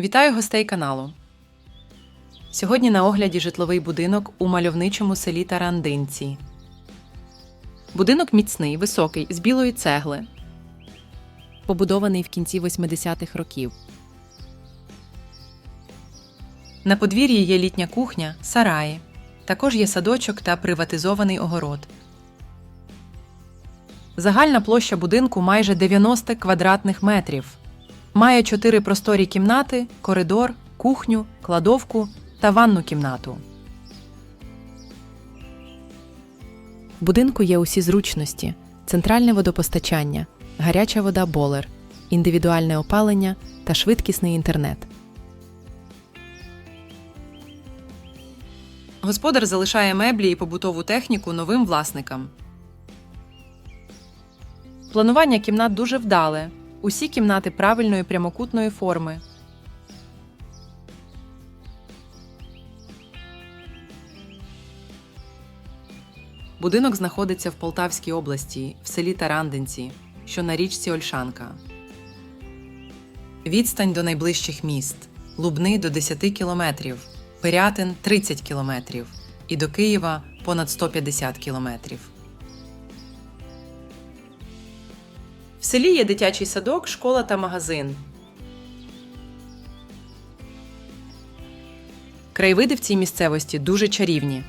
Вітаю гостей каналу. Сьогодні на огляді житловий будинок у мальовничому селі Тарандинці. Будинок міцний, високий, з білої цегли. Побудований в кінці 80-х років. На подвір'ї є літня кухня, сараї. Також є садочок та приватизований огород. Загальна площа будинку майже 90 квадратних метрів. Має чотири просторі кімнати, коридор, кухню, кладовку та ванну кімнату. В будинку є усі зручності: центральне водопостачання, гаряча вода болер, індивідуальне опалення та швидкісний інтернет. Господар залишає меблі і побутову техніку новим власникам. Планування кімнат дуже вдале. Усі кімнати правильної прямокутної форми. Будинок знаходиться в Полтавській області, в селі Тарандинці, що на річці Ольшанка. Відстань до найближчих міст Лубни до 10 кілометрів, Пирятин 30 кілометрів і до Києва понад 150 кілометрів. В селі є дитячий садок, школа та магазин. Краєвиди в цій місцевості дуже чарівні.